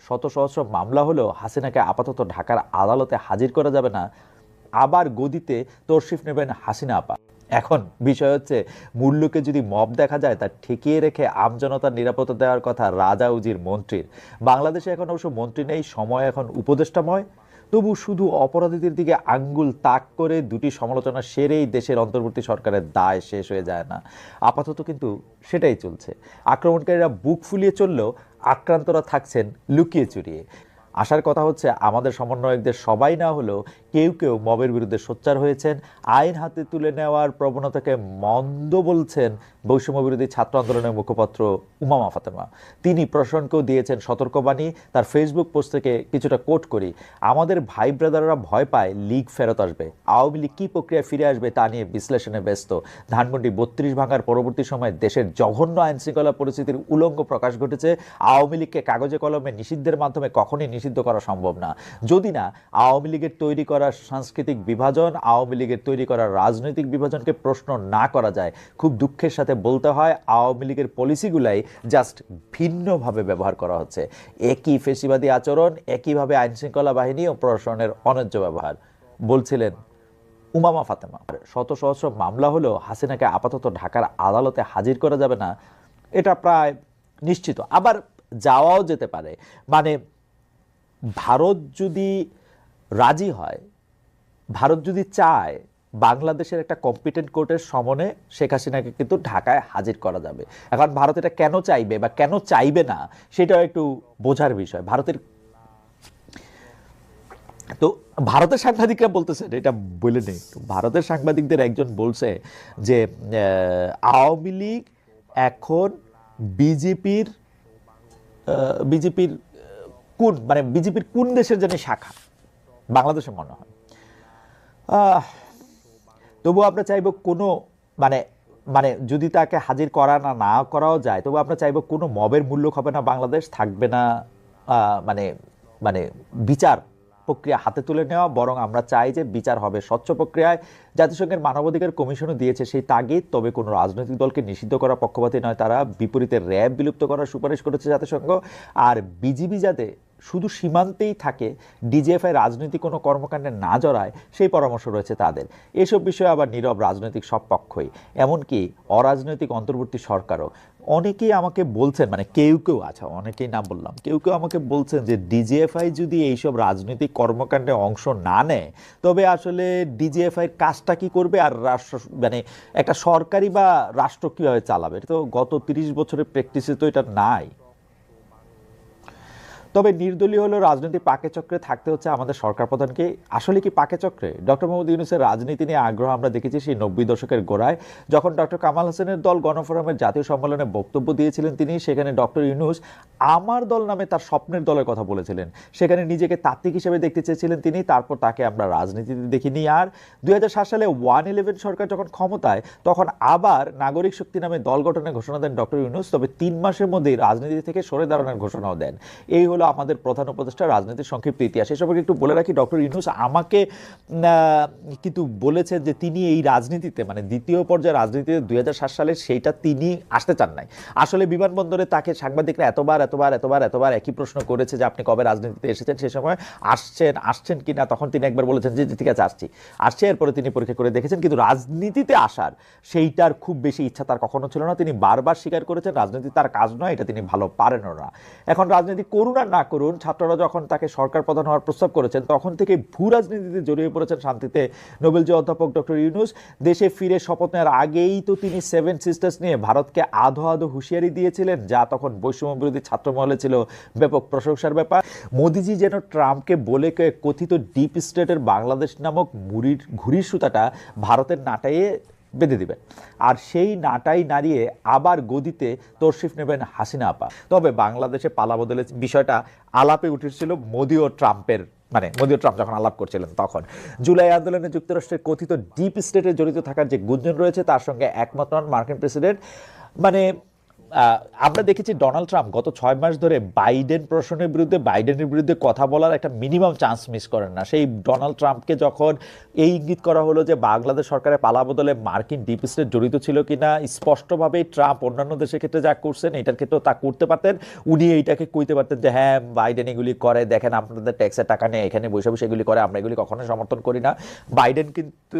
শত সহস্র মামলা হলেও হাসিনাকে আপাতত ঢাকার আদালতে হাজির করা যাবে না। আবার গদিতে তরশিফ নেবেন হাসিনা আপা। এখন বিষয় হচ্ছে মূল্যকে যদি মব দেখা যায়, তা ঠেকিয়ে রেখে আমজনতার নিরাপত্তা দেওয়ার কথা রাজা উজির মন্ত্রীর। বাংলাদেশে এখন অবশ্য মন্ত্রী নেই, সময় এখন উপদেষ্টাময়। তবু শুধু অপরাধীদের দিকে আঙ্গুল তাক করে দুটি সমালোচনা সেরেই দেশের অন্তর্বর্তী সরকারের দায় শেষ হয়ে যায় না। আপাতত কিন্তু সেটাই চলছে। আক্রমণকারীরা বুক ফুলিয়ে চললেও আক্রান্তরা থাকছেন লুকিয়ে চুরিয়ে। আসার কথা হচ্ছে, আমাদের সমন্বয়কদের সবাই না হলেও কেউ কেউ মবের বিরুদ্ধে সোচ্চার হয়েছেন, আইন হাতে তুলে নেওয়ার প্রবণতাকে মন্দ বলছেন বৈষম্য বিরোধী ছাত্র আন্দোলনের মুখপাত্র উমামা ফাতেমা। তিনি প্রশাসনকেও দিয়েছেন সতর্কবাণী, তার ফেসবুক পোস্ট থেকে কিছুটা কোট করি। আমাদের ভাই ব্রাদাররা ভয় পায় লীগ ফেরত আসবে, আওয়ামী লীগ কী প্রক্রিয়ায় ফিরে আসবে তা নিয়ে বিশ্লেষণে ব্যস্ত। ধানমন্ডি বত্রিশ ভাঙার পরবর্তী সময়ে দেশের জঘন্য আইনশৃঙ্খলা পরিস্থিতির উলঙ্গ প্রকাশ ঘটেছে। আওয়ামী লীগকে কাগজে কলমে নিষিদ্ধের মাধ্যমে কখনই নিষিদ্ধ করা সম্ভব না। যদি না, আওয়ামী লীগের তৈরি করা সাংস্কৃতিক বিভাজন, আওয়ামী লীগের তৈরি করা রাজনৈতিক বিভাজনকে প্রশ্ন না করা যায়। খুব দুঃখের সাথে বলতে হয়, আওয়ামী লীগের পলিসিগুলাই জাস্ট ভিন্নভাবে ব্যবহার করা হচ্ছে। একই ফেসিবাদী আচরণ, একইভাবে আইন শৃঙ্খলা বাহিনী ও প্রশাসনের অন্যায্য ব্যবহার। বলছিলেন উমামা ফাতেমা। শত সহস্র মামলা হলেও হাসিনাকে আপাতত ঢাকার আদালতে হাজির করা যাবে না, এটা প্রায় নিশ্চিত। আবার যাওয়াও যেতে পারে। মানে ভারত যদি রাজি হয়, ভারত যদি চায়, বাংলাদেশের একটা কম্পিটেন্ট কোর্টের সমনে শেখ হাসিনাকে কিন্তু ঢাকায় হাজির করা যাবে। এখন ভারত এটা কেন চাইবে বা কেন চাইবে না, সেটাও একটু বোঝার বিষয়। ভারতের তো ভারতের সাংবাদিকরা বলতেছেন এটা বলে নেই ভারতের সাংবাদিকদের একজন বলছে যে আওয়ামী লীগ এখন বিজেপির বিজেপির কোন মানে বিজেপির কোন দেশের জন্য শাখা? বাংলাদেশে মনে হয়। তবু আমরা চাইব কোনো মানে মানে যদি তাকে হাজির করা না না করাও যায়, তবু আমরা চাইব কোনো মবের মূল্য হবে না, বাংলাদেশ থাকবে না মানে মানে বিচার প্রক্রিয়া হাতে তুলে নেওয়া, বরং আমরা চাই যে বিচার হবে স্বচ্ছ প্রক্রিয়ায়। জাতিসংঘের মানবাধিকার কমিশনও দিয়েছে সেই তাগিদ, তবে কোনো রাজনৈতিক দলকে নিষিদ্ধ করা পক্ষপাতী নয়, তারা বিপরীতে র্যাব বিলুপ্ত করার সুপারিশ করেছে জাতিসংঘ। আর বিজিবি যাতে শুধু সীমান্তেই থাকে, ডিজিএফআই রাজনৈতিক কোনো কর্মকাণ্ডে না জড়ায়, সেই পরামর্শ রয়েছে তাদের। এসব বিষয়ে আবার নীরব রাজনৈতিক সব পক্ষই। এমনকি অরাজনৈতিক অন্তর্বর্তী সরকারও। অনেকেই আমাকে বলছেন মানে কেউ কেউ আচ্ছা অনেকেই নাম বললাম, কেউ কেউ আমাকে বলছেন যে ডিজিএফআই যদি এইসব রাজনৈতিক কর্মকাণ্ডে অংশ না নেয়, তবে আসলে ডিজিএফআই কাজটা কি করবে আর রাষ্ট্র মানে একটা সরকারি বা রাষ্ট্র কীভাবে চালাবে? তো গত তিরিশ বছরের প্র্যাকটিসে তো এটা নাই। তবে নির্দলীয় হলেও রাজনীতি পাকে চক্রে থাকতে হচ্ছে আমাদের সরকার প্রধানকে। আসলে কি পাকে চক্রে? ডক্টর মোহাম্মদ ইউনুসের রাজনীতি নিয়ে আগ্রহ আমরা দেখেছি সেই নব্বই দশকের গোড়ায়। যখন ডক্টর কামাল হোসেনের দল গণফোরামের জাতীয় সম্মেলনে বক্তব্য দিয়েছিলেন তিনি, সেখানে ডক্টর ইউনুস আমার দল নামে তার স্বপ্নের দলের কথা বলেছিলেন। সেখানে নিজেকে তাত্ত্বিক হিসেবে দেখতে চেয়েছিলেন তিনি, তারপর তাকে আমরা রাজনীতিতে দেখিনি। আর দুই হাজার সাত সালে ওয়ান ইলেভেন সরকার যখন ক্ষমতায়, তখন আবার নাগরিক শক্তি নামে দল গঠনের ঘোষণা দেন ডক্টর ইউনুস। তবে তিন মাসের মধ্যেই রাজনীতি থেকে সরে দাঁড়ানোর ঘোষণাও দেন। এই হলো আমাদের প্রধান উপদেষ্টা রাজনীতির সংক্ষিপ্ত ইতিহাস। এসব একটু বলে রাখি, ডক্টর ইউনুস আমাকে কিন্তু বলেছেন যে তিনি এই রাজনীতিতে মানে দ্বিতীয় পর্যায়ে রাজনীতিতে দুই হাজার সাত সালে সেইটা তিনি আসতে চান নাই। আসলে বিমানবন্দরে তাকে সাংবাদিকরা এতবার এতবার এতবার এতবার একই প্রশ্ন করেছে যে আপনি কবে রাজনীতিতে এসেছেন? সে সময় আসছেন আসছেন কি না তখন তিনি একবার বলেছেন যে ঠিক আছে, আসছি। আসছে, এরপরে তিনি পরীক্ষা করে দেখেছেন, কিন্তু রাজনীতিতে আসার সেইটার খুব বেশি ইচ্ছা তার কখনো ছিল না। তিনি বারবার স্বীকার করেছেন, রাজনীতি তার কাজ নয়, এটা তিনি ভালো পারেনও না। এখন রাজনীতি করুন আর না করুন, ছাত্ররা যখন তাকে সরকার প্রধান হওয়ার প্রস্তাব করেছেন, তখন থেকে ভূ রাজনীতিতে জড়িয়ে পড়েছেন শান্তিতে নোবেল নোবেলজি অধ্যাপক ডক্টর ইউনুস। দেশে ফিরে শপথ নেওয়ার আগেই তো তিনি সেভেন সিস্টার্স নিয়ে ভারতকে আধো আধো হুঁশিয়ারি দিয়েছিলেন, যা তখন বৈষম্য বিরোধী ছাত্রমহলে ছিল ব্যাপক প্রশংসার ব্যাপার। মোদিজি যেন ট্রাম্পকে বলে কথিত ডিপ স্টেটের বাংলাদেশ নামক মুড়ির ঘুড়ির সুতাটা ভারতের নাটাইয়ে বেঁধে দিবেন আর সেই নাটাই নাড়িয়ে আবার গদিতে তরশিফ নেবেন হাসিনা আপা। তবে বাংলাদেশে পালা বদলের বিষয়টা আলাপে উঠেছিল মোদী ও ট্রাম্পের মানে মোদি ও ট্রাম্প যখন আলাপ করছিলেন তখন। জুলাই আন্দোলনে যুক্তরাষ্ট্রের কথিত ডিপ স্টেটে জড়িত থাকার যে গুঞ্জন রয়েছে, তার সঙ্গে একমাত্র মার্কিন প্রেসিডেন্ট। মানে আমরা দেখেছি ডোনাল্ড ট্রাম্প গত ছয় মাস ধরে বাইডেন প্রশ্নের বিরুদ্ধে বাইডেনের বিরুদ্ধে কথা বলার একটা মিনিমাম চান্স মিস করেন না। সেই ডোনাল্ড ট্রাম্পকে যখন এই ইঙ্গিত করা হলো যে বাংলাদেশ সরকারের পালা বদলে মার্কিন ডিপ স্টেট জড়িত ছিল কিনা স্পষ্টভাবেই ট্রাম্প অন্যান্য দেশের ক্ষেত্রে যা করছেন, এটার ক্ষেত্রেও তা করতে পারতেন। উনি এইটাকে কইতে পারতেন যে হ্যাঁ বাইডেন এগুলি করে, দেখেন আপনাদের ট্যাক্সের টাকা নেই, এখানে বসে বসে এগুলি করে, আমরা এগুলি কখনোই সমর্থন করি না। বাইডেন কিন্তু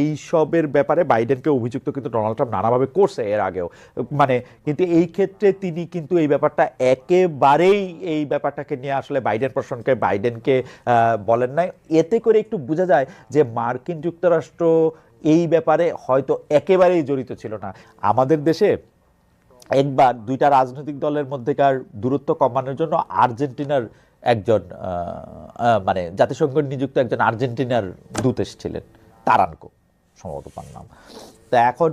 এইসবের ব্যাপারে বাইডেনকে অভিযুক্ত কিন্তু ডোনাল্ড ট্রাম্প নানাভাবে করছে এর আগেও। মানে কিন্তু এই ক্ষেত্রে তিনি কিন্তু এই ব্যাপারটা একেবারেই এই ব্যাপারটাকে নিয়ে আসলে বাইডেন প্রশ্নকে বাইডেনকে বলেন নাই। এতে করে একটু বোঝা যায় যে মার্কিন যুক্তরাষ্ট্র এই ব্যাপারে হয়তো একেবারেই জড়িত ছিল না। আমাদের দেশে একবার দুইটা রাজনৈতিক দলের মধ্যেকার দূরত্ব কমানোর জন্য আর্জেন্টিনার একজন মানে জাতিসংঘ নিযুক্ত একজন আর্জেন্টিনার দূত এসেছিলেন, তারানকো, সম্ভবত তার নাম। তা এখন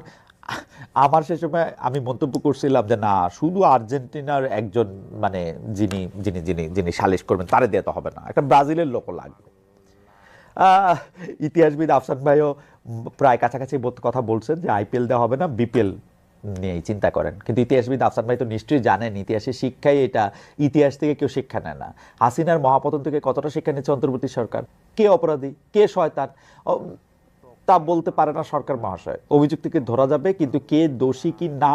আমার সে সময় আমি মন্তব্য করছিলাম যে, না, শুধু আর্জেন্টিনার একজন মানে যিনি যিনি যিনি যিনি সালিশ করবেন, তারে দেওয়া তো হবে না। একটা ব্রাজিলের লোকও লাগবে। ইতিহাসবিদ আফসান ভাইও প্রায় কাছাকাছি কথা বলছেন যে, আইপিএল দেওয়া হবে না, বিপিএল নিয়েই চিন্তা করেন। কিন্তু ইতিহাসবিদ আফসান ভাই তো নিশ্চয়ই জানেন, ইতিহাসের শিক্ষাই এটা। ইতিহাস থেকে কেউ শিক্ষা নেয় না। হাসিনার মহাপতন থেকে কতটা শিক্ষা নিচ্ছে অন্তর্বর্তী সরকার? কে অপরাধী? কে শয়তান? তা বলতে পারে না সরকার মহাশয়। অভিযুক্তকে ধরা যাবে, কিন্তু কে দোষী কি না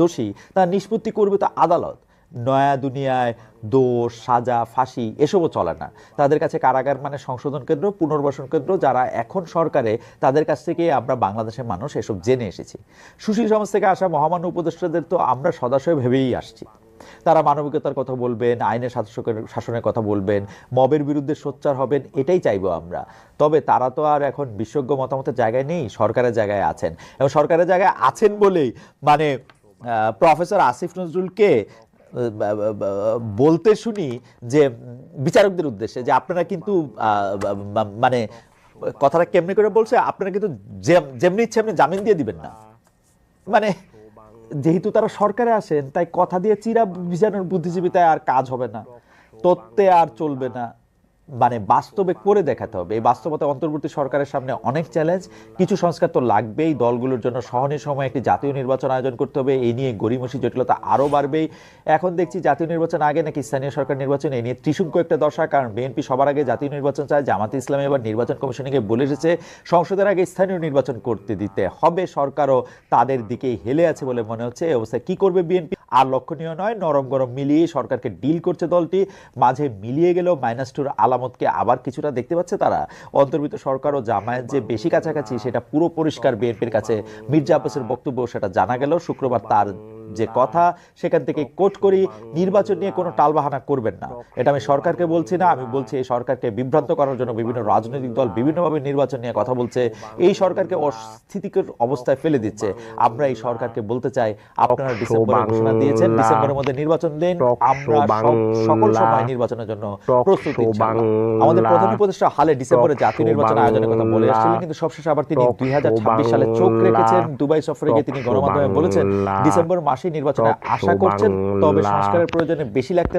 দোষী তা নিষ্পত্তি করবে তো আদালত। নয়া দুনিয়ায় দোষ, সাজা, ফাঁসি এসবও চলে না। তাদের কাছে কারাগার মানে সংশোধন কেন্দ্র, পুনর্বাসন কেন্দ্র, যারা এখন সরকারে, তাদের কাছ থেকে আমরা বাংলাদেশের মানুষ এসব জেনে এসেছি। সুশীল সমাজ থেকে আসা মহামান্য উপদেষ্টাদের তো আমরা সদাশয় ভেবেই আসছি। তারা মানবিকতার কথা বলবেন, আইনের শাসকের, শাসনের কথা বলবেন, মবের বিরুদ্ধে সোচ্চার হবেন, এটাই চাইব আমরা। তবে তারা তো আর এখন বিশেষজ্ঞ মতামতের জায়গায় নেই, সরকারের জায়গায় আছেন। এবং সরকারের জায়গায় আছেন বলেই মানে প্রফেসর আসিফ নজরুলকে বলতে শুনি যে, বিচারকদের উদ্দেশ্যে, যে আপনারা কিন্তু মানে কথাটা কেমনি করে বলছে, আপনারা কিন্তু যেমনি ইচ্ছে আপনি জামিন দিয়ে দিবেন না। মানে যেহেতু তারা সরকারে আসেন, তাই কথা দিয়ে চিরা বিচারের বুদ্ধিজীবিতায় আর কাজ হবে না। তত্ত্বে আর চলবে না। মানে বাস্তবে করে দেখাতে হবে। এই বাস্তবতা অন্তর্বর্তী সরকারের সামনে অনেক চ্যালেঞ্জ কিছু সংস্কার তো লাগবেই। দলগুলোর জন্য সহনীয় সময় একটি জাতীয় নির্বাচন আয়োজন করতে হবে। এই নিয়ে গরিমসি জটিলতা আরও বাড়বেই। এখন দেখছি জাতীয় নির্বাচন আগে নাকি স্থানীয় সরকার নির্বাচন এই নিয়ে ত্রিশঙ্ক একটা দশা। কারণ বিএনপি সবার আগে জাতীয় নির্বাচন চায়। জামাতে ইসলামী এবার নির্বাচন কমিশনকে বলে এসেছে, সংসদের আগে স্থানীয় নির্বাচন করতে দিতে হবে। সরকারও তাদের দিকেই হেলে আছে বলে মনে হচ্ছে। এই অবস্থায় কী করবে বিএনপি? আর লক্ষণীয় নয়, নরম গরম মিলিয়ে সরকারকে ডিল করছে দলটি। মাঝে মিলিয়ে গেলেও মাইনাস টুর আলামতকে আবার কিছুটা দেখতে পাচ্ছে তারা। অন্তর্বিত সরকার ও জামায়াত যে বেশি কাছাকাছি, সেটা পুরো পরিষ্কার বিএনপির কাছে। মির্জা আব্বাসের বক্তব্য সেটা জানা গেল। শুক্রবার তার যে কথা সেখান থেকে কোট করি নির্বাচন নিয়ে কোনো টালবাহানা করবেন না এটা আমি সরকারকে বলছি না আমি বলছি এই সরকারকে বিভ্রান্ত করার জন্য বিভিন্ন রাজনৈতিক দল বিভিন্নভাবে নির্বাচন নিয়ে কথা বলছে এই সরকারকে অস্থিতিকর অবস্থায় ফেলে দিচ্ছে আমরা এই সরকারকে বলতে চাই আপনারা ডিসেম্বরে ঘোষণা দিয়েছেন ডিসেম্বরের মধ্যে নির্বাচন দেন আমরা সকল সময় নির্বাচনের জন্য প্রস্তুতি। আমাদের প্রধান উপদেষ্টা হালে ডিসেম্বরে জাতীয় নির্বাচন আয়োজনের কথা বলে। আসছিলেন কিন্তু সবশেষে আবার তিনি দুই সালে চোখ রেখেছেন দুবাই সফরে গিয়ে তিনি গণমাধ্যমে বলেছেন ডিসেম্বর মাসে নির্বাচনে আশা করছেন তবে সংস্কারের প্রয়োজনে বেশি লাগতে